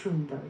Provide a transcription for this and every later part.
সুন্দর।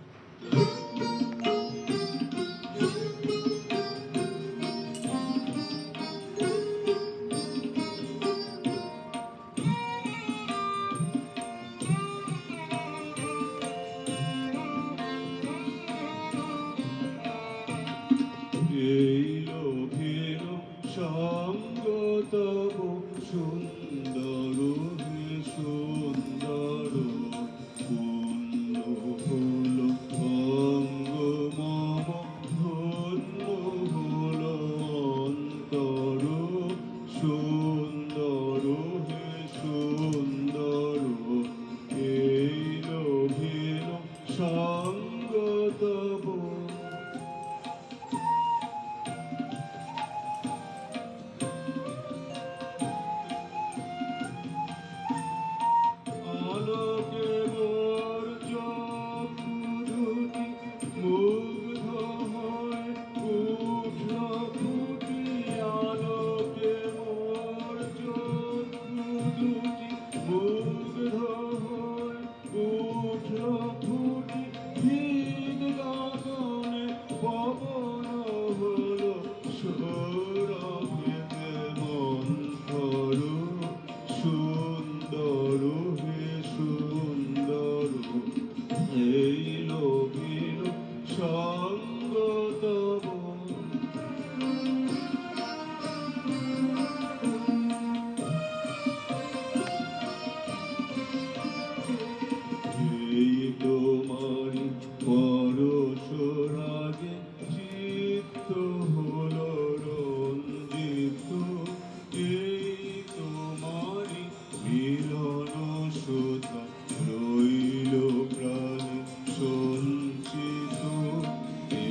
food.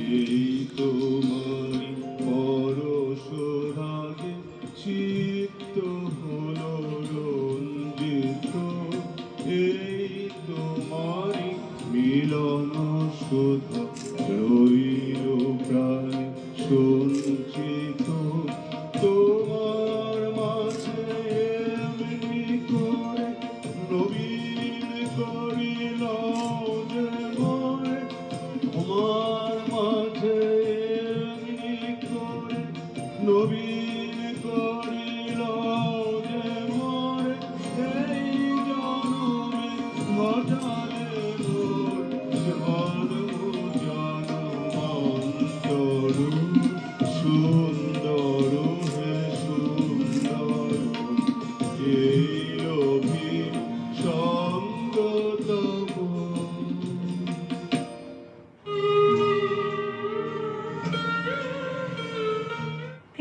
সেই তোমার পরশ রাগে চিত্ত হলো রঞ্জিত এই তোমার মিলন সুধা রইল প্রায় শুনছি। you.